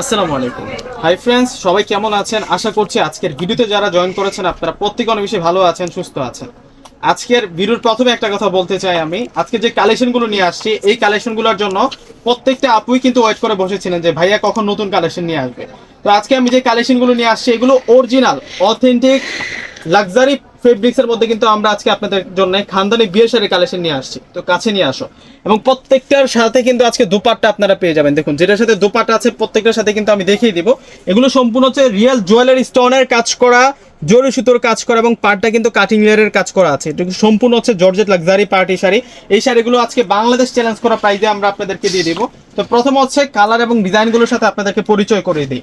আসসালামু আলাইকুম hi friends সবাই কেমন আছেন? আশা করছি আজকের ভিডিওতে যারা জয়েন করেছেন, আপনারা প্রত্যেকে অনেক বেশি ভালো আছেন, সুস্থ আছেন। আজকের ভিডিওর প্রথমে একটা কথা বলতে চাই আমি। আজকে যে কালেকশনগুলো নিয়ে আসছি, এই কালেকশনগুলোর জন্য প্রত্যেকটা আপুই কিন্তু ওয়েট করে বসেছিলেন যে, ভাইয়া, কখন নতুন কালেকশন নিয়ে আসবে? তো আজকে আমি যে কালেকশনগুলো নিয়ে আসছি, এগুলো অরিজিনাল অথেন্টিক লাক্সারি ফেব্রিক্সের মধ্যে কিন্তু আমরা আজকে আপনাদের জন্য খানদানি শাড়ি কালেকশন নিয়ে আসছি। তো কাছে নিয়ে আসো। এবং প্রত্যেকটার সাথে কিন্তু আজকে দুপাট্টা আপনারা পেয়ে যাবেন। দেখুন, যেটার সাথে দুপাট্টা আছে, প্রত্যেকটার সাথে কিন্তু আমি দেখিয়ে দিব। এগুলো সম্পূর্ণ হচ্ছে রিয়েল জুয়েলারি স্টোনের কাজ করা, জরি সুতোর কাজ করা এবং পাটটা কিন্তু কাটিং লেয়ারের কাজ করা আছে। এটা সম্পূর্ণ হচ্ছে জর্জেট লাক্সারি পার্টি শাড়ি। এই শাড়িগুলো আজকে বাংলাদেশ চ্যালেঞ্জ করা প্রাইজে আমরা আপনাদেরকে দিয়ে দিব। তো প্রথম হচ্ছে কালার এবং ডিজাইনগুলোর সাথে আপনাদেরকে পরিচয় করে দিই।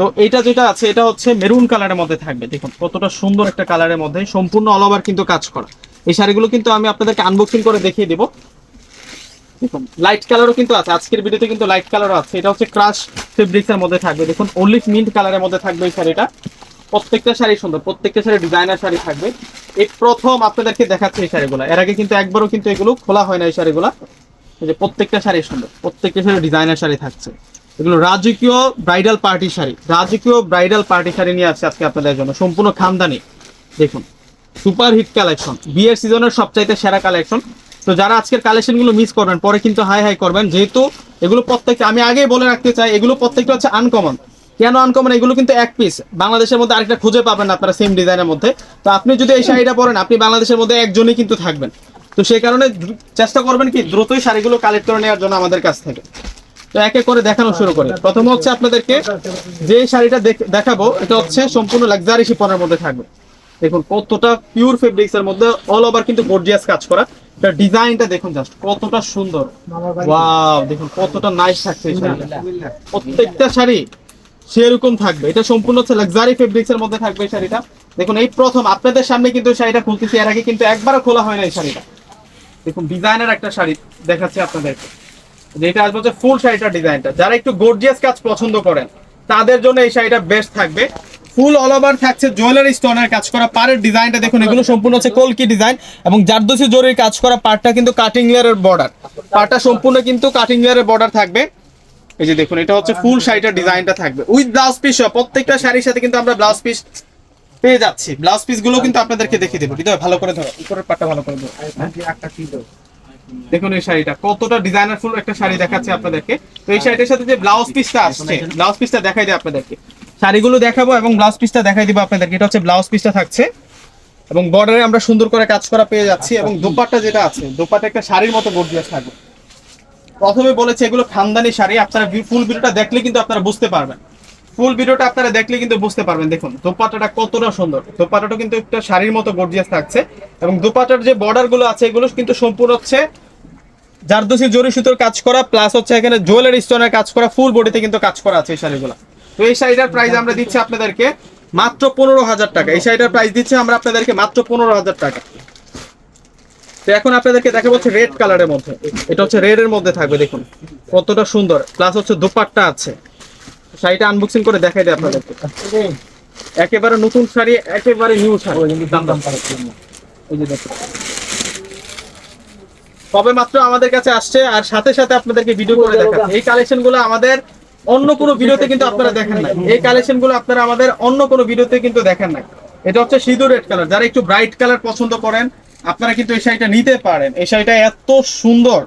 তো এটা যেটা আছে, এটা হচ্ছে মেরুন কালারের মধ্যে থাকবে। দেখুন, কতটা সুন্দর একটা কালারের মধ্যে, সম্পূর্ণ অল ওভার কিন্তু কাজ করা। এই শাড়িগুলো কিন্তু আমি আপনাদেরকে আনবক্সিং করে দেখিয়ে দিব। দেখুন লাইট কালারও কিন্তু আছে। আজকের ভিডিওতে কিন্তু লাইট কালারও আছে। এটা হচ্ছে ক্রাশ ফেব্রিক্সের মধ্যে থাকবে। দেখুন অলিভ মিন্ট কালারের মধ্যে থাকবে এই শাড়িটা। প্রত্যেকটা শাড়ি সুন্দর। প্রত্যেকটা শাড়ি ডিজাইনার শাড়ি থাকবে। এই প্রথম আপনাদেরকে দেখাচ্ছে এই শাড়িগুলো। এর আগে কিন্তু একবারও কিন্তু এগুলো খোলা হয় না এই শাড়িগুলো। যে প্রত্যেকটা শাড়ি সুন্দর। প্রত্যেকটা শাড়ি ডিজাইনার শাড়ি থাকছে। এগুলো রাজকীয় ব্রাইডাল পার্টি শাড়ি। রাজকীয় ব্রাইডাল পার্টি শাড়ি নিয়ে আসছে আজকে আপনাদের জন্য। সম্পূর্ণ খামদানি দেখুন, সুপার হিট কালেকশন। বিয়ের সিজনের সবচাইতে সেরা কালেকশন। তো যারা আজকের কালেকশনগুলো মিস করবেন, পরে কিন্তু হাই হাই করবেন। যেহেতু এগুলো প্রত্যেকটা আমি আগেই বলে রাখতে চাই, এগুলো প্রত্যেকটা হচ্ছে আনকমন কেন আনকমন এগুলো কিন্তু এক পিস বাংলাদেশের মধ্যে আরেকটা খুঁজে পাবেন না আপনারা সেম ডিজাইনের মধ্যে। তো আপনি যদি এই শাড়িটা পরেন, আপনি বাংলাদেশের মধ্যে একজনই কিন্তু থাকবেন। তো সেই কারণে চেষ্টা করবেন কি, দ্রুতই শাড়িগুলো কালেক্ট করে নেওয়ার জন্য আমাদের কাছ থেকে। তো এক করে দেখানো শুরু করে। প্রথম হচ্ছে আপনাদেরকে যে শাড়িটা দেখ- দেখাবো, এটা হচ্ছে সম্পূর্ণ লাক্সারি শিপনের মধ্যে থাকবে। দেখুন, কতটা পিওর ফেব্রিক্স এর মধ্যে অল ওভার কিন্তু গর্জিয়াস কাজ করা। এটা ডিজাইনটা দেখুন জাস্ট কতটা সুন্দর। ওয়াও দেখুন, কতটা নাইস থাকছে প্রত্যেকটা শাড়ি সেরকম থাকবে। এটা সম্পূর্ণ হচ্ছে লাক্সারি ফেব্রিক্স এর মধ্যে থাকবে এই শাড়িটা। দেখুন, এই প্রথম, আপনাদের সামনে কিন্তু শাড়িটা খুলতেছি। এর আগে কিন্তু একবারও খোলা হয় না এই শাড়িটা। দেখুন ডিজাইনের একটা শাড়ি দেখাচ্ছি আপনাদেরকে। যেটা আসবে হচ্ছে ফুল শাড়িটার ডিজাইনটা। যারা একটু গর্জিয়াস কাজ পছন্দ করেন, তাদের জন্য এই শাড়িটা বেস্ট থাকবে। ফুল অল ওভার থাকছে জুয়েলারি স্টোনের কাজ করা পাড়ের ডিজাইনটা। দেখুন, এগুলো সম্পূর্ণ হচ্ছে কলকি ডিজাইন এবং জারদোসি জরির কাজ করা পাড়টা কিন্তু কাটিং লেয়ারের বর্ডার পাড়টা সম্পূর্ণ কিন্তু কাটিং লেয়ারের বর্ডার থাকবে। এই যে দেখুন, এটা হচ্ছে ফুল শাড়িটার ডিজাইনটা থাকবে। উইথ ব্লাউজ পিস প্রত্যেকটা শাড়ির সাথে কিন্তু আমরা ব্লাউজ পিস পেয়ে যাচ্ছি। ব্লাউজ পিসগুলো কিন্তু আপনাদেরকে দেখিয়ে দেবো। ভালো করে ধরো, উপরের পাটটা ভালো করে ধরো। দেখুন এই শাড়িটা। কতটা ডিজাইনার ফুল একটা শাড়ি দেখাচ্ছে আপনাদেরকে। তো এই শাড়িটার সাথে যে ব্লাউজ পিসটা আসছে ব্লাউজ পিসটা দেখাই দিই আপনাদেরকে। শাড়িগুলো দেখাবো এবং ব্লাউজ পিসটা দেখাই দিব আপনাদেরকে। এটা হচ্ছে ব্লাউজ পিসটা থাকছে। এবং বর্ডারে আমরা সুন্দর করে কাজ করা পেয়ে যাচ্ছি এবং দোপাট্টা যেটা আছে, দোপাট্টা একটা শাড়ির মতো গর্জিয়াস থাকবে। প্রথমে বলেছে এগুলো খানদানি শাড়ি। আপনারা ফুল ভিডিওটা দেখলে কিন্তু আপনারা বুঝতে পারবেন। ফুল ভিডিওটা আপনারা দেখলে কিন্তু বুঝতে পারবেন। দেখুন, দোপাট্টাটা কতটা সুন্দর। দোপাট্টাটা কিন্তু একটা শাড়ির মতো গর্জিয়াস থাকছে এবং দোপাট্টার যে বর্ডারগুলো আছে, এগুলো কিন্তু সম্পূর্ণ হচ্ছে জারদোসি জরি সুতোর কাজ করা প্লাস হচ্ছে এখানে জুয়েলারি স্টোনের কাজ করা ফুল বডিতে কিন্তু কাজ করা আছে এই শাড়িগুলো। তো এই শাড়িটার প্রাইস আমরা দিচ্ছি আপনাদেরকে মাত্র পনেরো হাজার টাকা। এই শাড়িটার প্রাইস দিচ্ছি আমরা আপনাদেরকে মাত্র পনেরো হাজার টাকা। তো এখন আপনাদেরকে দেখা হচ্ছে রেড কালারের মধ্যে। এটা হচ্ছে রেড এর মধ্যে থাকবে, দেখুন। কতটা সুন্দর। প্লাস হচ্ছে দোপাট্টা আছে। শাড়িটা আনবক্সিং করে দেখাই দিই আপনাদেরকে। একেবারে নতুন শাড়ি একেবারে নিউ শাড়ি। দাম দাম এই যে দেখুন কবে মাত্র আমাদের কাছে আসছে আর সাথে সাথে আপনাদেরকে ভিডিও করে দেখাচ্ছে। এই কালেকশনগুলো আমাদের অন্য কোনো ভিডিওতে কিন্তু আপনারা দেখেন না এই কালেকশনগুলো আপনারা আমাদের অন্য কোনো ভিডিওতে কিন্তু দেখেন না এটা হচ্ছে সিঁদুর রেড কালার যারা একটু ব্রাইট কালার পছন্দ করেন আপনারা কিন্তু এই শাড়িটা নিতে পারেন। এই শাড়িটা এত সুন্দর।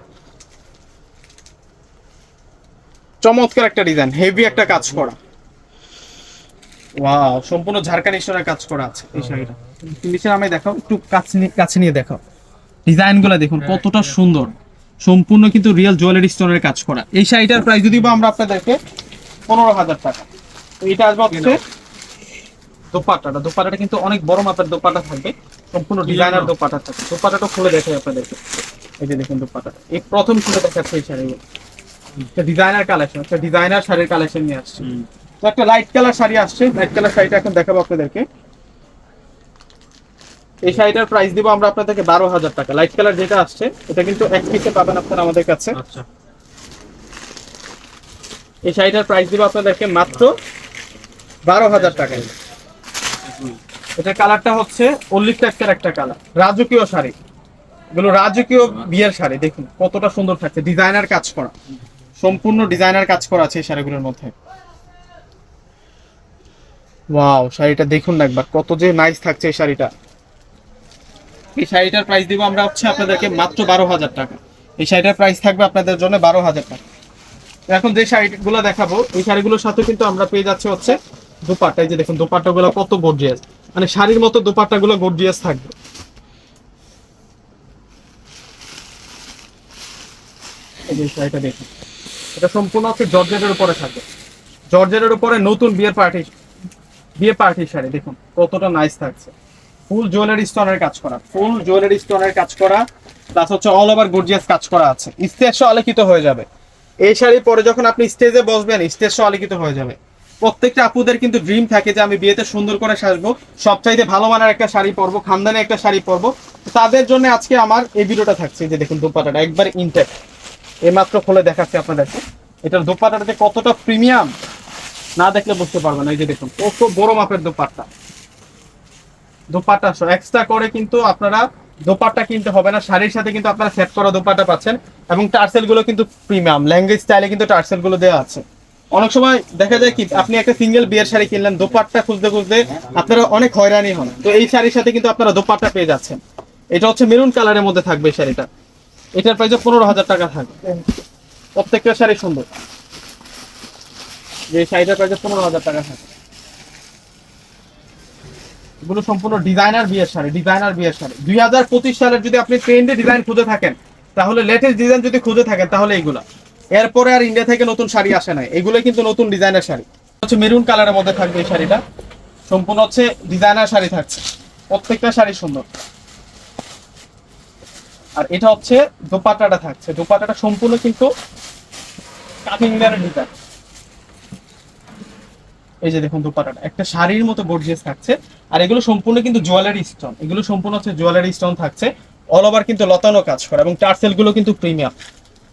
চমৎকার একটা ডিজাইন হেভি একটা কাজ করা। ওয়াও সম্পূর্ণ ঝাড়খান্ড স্টোনের কাজ করা আছে এই শাড়িটা। নিচে আমি দেখাও একটু কাছে নিয়ে কাছে নিয়ে দেখাও। ডিজাইনগুলো দেখুন কতটা সুন্দর। সম্পূর্ণ কিন্তু রিয়েল জুয়েলারি স্টোনের কাজ করা। এই শাড়িটার প্রাইস যদি বা আমরা আপনাদেরকে পনেরো হাজার টাকা। তো এটা আসবে হচ্ছে দোপাট্টাটা। দোপাট্টাটা কিন্তু অনেক বড় মাপের দোপাট্টা থাকবে। সম্পূর্ণ ডিজাইনার দোপাট্টা থাকবে। দোপাট্টাটা খুলে দেখাই আপনাদেরকে। এই যে দেখুন দোপাট্টাটা। এই প্রথম খুলে দেখাচ্ছে এই শাড়িগুলো। ডিজাইনার কালেকশন একটা ডিজাইনার শাড়ির কালেকশন নিয়ে আসছে। তো একটা লাইট কালার শাড়ি আসছে লাইট কালার শাড়িটা এখন দেখাবো আপনাদেরকে। এই শাড়িটার প্রাইস দিব আমরা আপনাদেরকে বারো হাজার টাকা। লাইট কালার যেটা আসছে এটা কিন্তু এক পিসে পাবেন আপনারা আমাদের কাছে। আচ্ছা। এই শাড়িটার প্রাইস দিব আপনাদেরকে মাত্র বারো হাজার টাকা এটা কালারটা হচ্ছে অলিভ টাইপের একটা কালার রাজকীয় শাড়ি। এগুলো রাজকীয় বিয়ের শাড়ি দেখুন কতটা সুন্দর থাকছে ডিজাইনার কাজ করা। সম্পূর্ণ ডিজাইনার কাজ করা আছে এই শাড়িগুলোর মধ্যে। ওয়াও, শাড়িটা দেখুন না একবার, কত যে নাইস থাকছে এই শাড়িটা। এই শাড়িটার প্রাইস দিব আমরা হচ্ছে আপনাদেরকে মাত্র বারো হাজার টাকা। এই শাড়িটার প্রাইস থাকবে আপনাদের জন্য বারো হাজার টাকা। এখন যে শাড়িগুলো দেখাবো, এই শাড়িগুলোর সাথে কিন্তু আমরা পেয়ে যাচ্ছে হচ্ছে দুপাট্টা। এই যে দেখুন, দুপাট্টাগুলো কত গর্জিয়াস মানে শাড়ির মতো দুপাট্টাগুলো গর্জিয়াস থাকবে। এই শাড়িটা দেখুন। এটা সম্পূর্ণ হচ্ছে জর্জেটের উপরে থাকবে। জর্জেটের উপরে নতুন বিয়ের পার্টি বিয়ে পার্টি শাড়ি, দেখুন, কতটা নাইস থাকছে। ফুল জুয়েলারি স্টোনের কাজ করা ফুল জুয়েলারি স্টোনের কাজ করা প্লাস হচ্ছে অল ওভার গর্জিয়াস কাজ করা আছে। স্টেজ আলোকিত হয়ে যাবে। এই শাড়ি পরে যখন আপনি স্টেজে বসবেন স্টেজ আলোকিত হয়ে যাবে। প্রত্যেকটা আপুদের কিন্তু ড্রিম থাকে যে আমি বিয়েতে সুন্দর করে সাজবো, সবচাইতে ভালো মানের একটা শাড়ি পরবো, খানদানি একটা শাড়ি পরবো। তাদের জন্য আজকে আমার এই ভিডিওটা থাকছে যে দেখুন দুপাটাটা, একবার ইনটেক এইমাত্র খুলে দেখাচ্ছি আপনাদেরকে এটার দোপাট্টাটা যে কতটা প্রিমিয়াম না দেখলে বুঝতে পারবেন এই যে দেখুন, কত বড় মাপের দোপাট্টা। দোপাট্টা এক্সট্রা করে কিন্তু আপনারা দোপাট্টা কিনতে হবে না। শাড়ির সাথে কিন্তু আপনারা সেট করা দোপাট্টা পাচ্ছেন এবং টার্সেলগুলো কিন্তু প্রিমিয়াম ল্যাঙ্গুয়েজ স্টাইলে কিন্তু টার্সেলগুলো দেওয়া আছে। অনেক সময় দেখা যায় কি, আপনি একটা সিঙ্গেল বিয়ের শাড়ি কিনলেন, দোপাট্টা খুঁজতে খুঁজতে আপনারা অনেক হয়রানি হন। তো এই শাড়ির সাথে কিন্তু আপনারা দোপাট্টা পেয়ে যাচ্ছেন। এটা হচ্ছে মেরুন কালারের মধ্যে থাকবে এই শাড়িটা। এটার প্রাইস পনেরো হাজার টাকা থাকবে প্রত্যেকটা শাড়ি সুন্দর। যে শাড়িটার প্রাইস পনেরো হাজার টাকা থাকে। এগুলো সম্পূর্ণ ডিজাইনার বিয়ের শাড়ি ডিজাইনার বিয়ের শাড়ি। দুই হাজার পঁচিশ সালের যদি আপনি ট্রেন্ডে ডিজাইন খুঁজে থাকেন, তাহলে লেটেস্ট ডিজাইন যদি খুঁজে থাকেন, তাহলে এইগুলা। এরপরে আর ইন্ডিয়া থেকে নতুন শাড়ি আসে নাই। এগুলো কিন্তু নতুন ডিজাইনার শাড়ি। হচ্ছে মেরুন কালারের মধ্যে থাকবে এই শাড়িটা। সম্পূর্ণ হচ্ছে ডিজাইনার শাড়ি থাকছে। প্রত্যেকটা শাড়ি সুন্দর। আর এটা হচ্ছে দোপাট্টাটা থাকছে। দোপাট্টাটা সম্পূর্ণ কিন্তু কাটিং ডিজাইন এই যে দেখুন দোপাট্টাটা একটা শাড়ির মতো গর্জিয়াস থাকছে। আর এগুলো সম্পূর্ণ কিন্তু জুয়েলারি স্টোন এগুলো সম্পূর্ণ হচ্ছে জুয়েলারি স্টোন থাকছে। অল ওভার কিন্তু লতানো কাজ করা এবং টার্সেলগুলো কিন্তু প্রিমিয়াম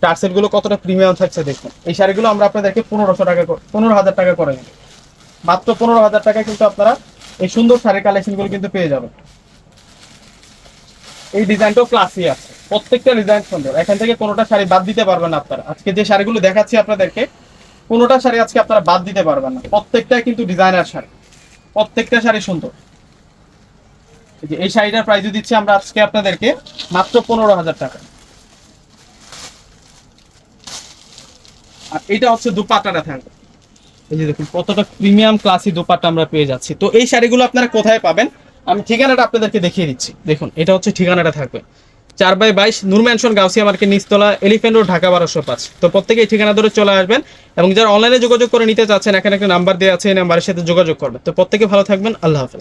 টার্সেলগুলো কতটা প্রিমিয়াম থাকছে দেখুন। এই শাড়িগুলো আমরা আপনাদেরকে পনেরোশো টাকা পনেরো হাজার টাকা করে দেবো মাত্র পনেরো হাজার টাকা কিন্তু আপনারা এই সুন্দর শাড়ির কালেকশনগুলো কিন্তু পেয়ে যাবেন। এই ডিজাইনটাও ক্লাসি আছে। প্রত্যেকটা ডিজাইন সুন্দর। এখান থেকে কোনোটা শাড়ি বাদ দিতে পারবেন আপনারা। আজকে যে শাড়িগুলো দেখাচ্ছি আপনাদেরকে, কোনোটা শাড়ি আজকে আপনারা বাদ দিতে পারবেন না। প্রত্যেকটাই কিন্তু ডিজাইনার শাড়ি। প্রত্যেকটা শাড়ি সুন্দর। এই শাড়িটার প্রাইস দিচ্ছি আমরা আজকে আপনাদেরকে মাত্র পনেরো হাজার টাকা। আর এটা হচ্ছে দুপাট্টাটা থাকবে। এই যে দেখুন, কতটা প্রিমিয়াম ক্লাসি দুপাট্টা আমরা পেয়ে যাচ্ছি। তো এই শাড়িগুলো আপনারা কোথায় পাবেন? আমি ঠিকানাটা আপনাদেরকে দেখিয়ে দিচ্ছি। দেখুন, এটা হচ্ছে ঠিকানাটা থাকবে। চার বাই বাইশ নূর ম্যানশন গাউসিয়া মার্কেট, নিচতলা, এলিফেন্ট রোড, ঢাকা বারোশো পাঁচ। তো প্রত্যেকে এই ঠিকানা ধরে চলে আসবেন এবং যারা অনলাইনে যোগাযোগ করে নিতে চাচ্ছেন, এখানে একটা নাম্বার দেওয়া আছে, এই নাম্বারের সাথে যোগাযোগ করবেন। তো প্রত্যেকে ভালো থাকবেন, আল্লাহ হাফেজ।